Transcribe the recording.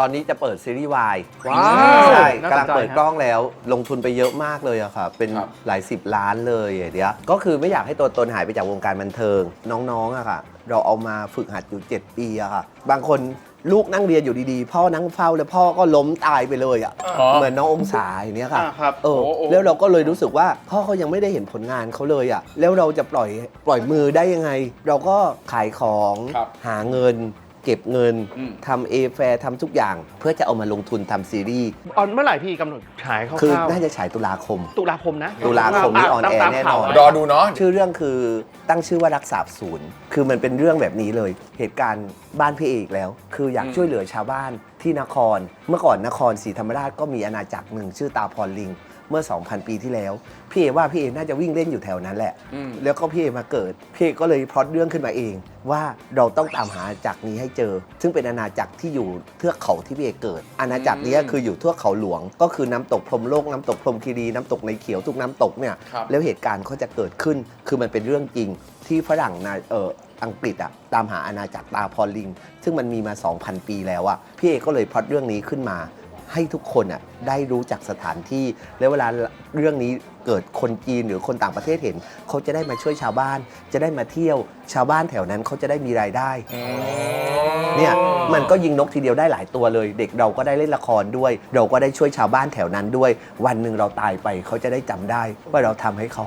ตอนนี้จะเปิดซีรีส์วายว้าวใช่น่าสนใจกำลังเปิดฮะกล้องแล้ว ลงทุนไปเยอะมากเลยอะค่ะ เป็นครับ หลายสิบล้านเลยอย่างเดียวก็คือไม่อยากให้ตัวตนหายไปจากวงการบันเทิง น้องๆอะค่ะ เราเอามาฝึกหัดอยู่ 7 ปีอะค่ะ บางคนลูกนั่งเรียนอยู่ดีๆ พ่อนั่งเฝ้าแล้วพ่อก็ล้มตายไปเลยอะอ๋อ เหมือนน้ององศาอย่างเนี้ยค่ะ อ่าครับเออ โอ้โอ้ แล้วเราก็เลยรู้สึกว่าพ่อเขายังไม่ได้เห็นผลงานเขาเลยอะ่ะ แล้วเราจะปล่อยปล่อยมือได้ยังไง เราก็ขายของครับ หาเงิน เก็บเงินอืม ทำเอแฟร์ทำทุกอย่าง เพื่อจะเอามาลงทุนทำซีรีส์ออนเมื่อไหร่พี่กำหนดฉายคร่าวๆคือน่าจะฉายตุลาคม ตุลาคมนะตุลาคมนี้ออนแอร์ตามๆแน่นอน ข่าวไว้รอดูเนาะ ชื่อเรื่องคือตั้งชื่อว่ารักษาบศูนย์ คือมันเป็นเรื่องแบบนี้เลย เหตุการณ์บ้านพี่เอกแล้ว คืออยากอืมช่วยเหลือชาวบ้านที่นคร เมื่อก่อนนครศรีธรรมราชก็มีอาณาจักรหนึ่งชื่อตาพรลิง เมื่อ 2,000 ปีที่แล้ว พี่เอว่าพี่เอน่าจะวิ่งเล่นอยู่แถวนั้นแหละอืมแล้วก็พี่เอมาเกิด พี่เอก็เลยพล็อตเรื่องขึ้นมาเอง ว่าเราต้องตามหาอาณาจักรนี้ให้เจอ ซึ่งเป็นอาณาจักรที่อยู่เทือกเขาที่พี่เอเกิด อาณาจักรนี้คืออยู่เทือกเขาหลวง ก็คือน้ำตกพรหมโลกน้ำตกพรหมคีรีน้ำตกในเขียวทุกน้ำตกเนี่ยครับแล้วเหตุการณ์เขาจะเกิดขึ้น คือมันเป็นเรื่องจริงที่ฝรั่งนะเอออังกฤษอะตามหาอาณาจักรตาพรลิง ซึ่งมันมีมา 2,000 ปีแล้วอะพี่เอกก็เลยพล็อตเรื่องนี้ขึ้นมา ให้ทุกคนอะได้รู้จักสถานที่ แล้วเวลาเรื่องนี้เกิดคนจีนหรือคนต่างประเทศเห็น เขาจะได้มาช่วยชาวบ้าน จะได้มาเที่ยว ชาวบ้านแถวนั้นเขาจะได้มีรายได้เนี่ยมันก็ยิงนกทีเดียวได้หลายตัวเลย เด็กเราก็ได้เล่นละครด้วย เราก็ได้ช่วยชาวบ้านแถวนั้นด้วย วันหนึ่งเราตายไปเขาจะได้จำได้ว่าเราทำให้เขา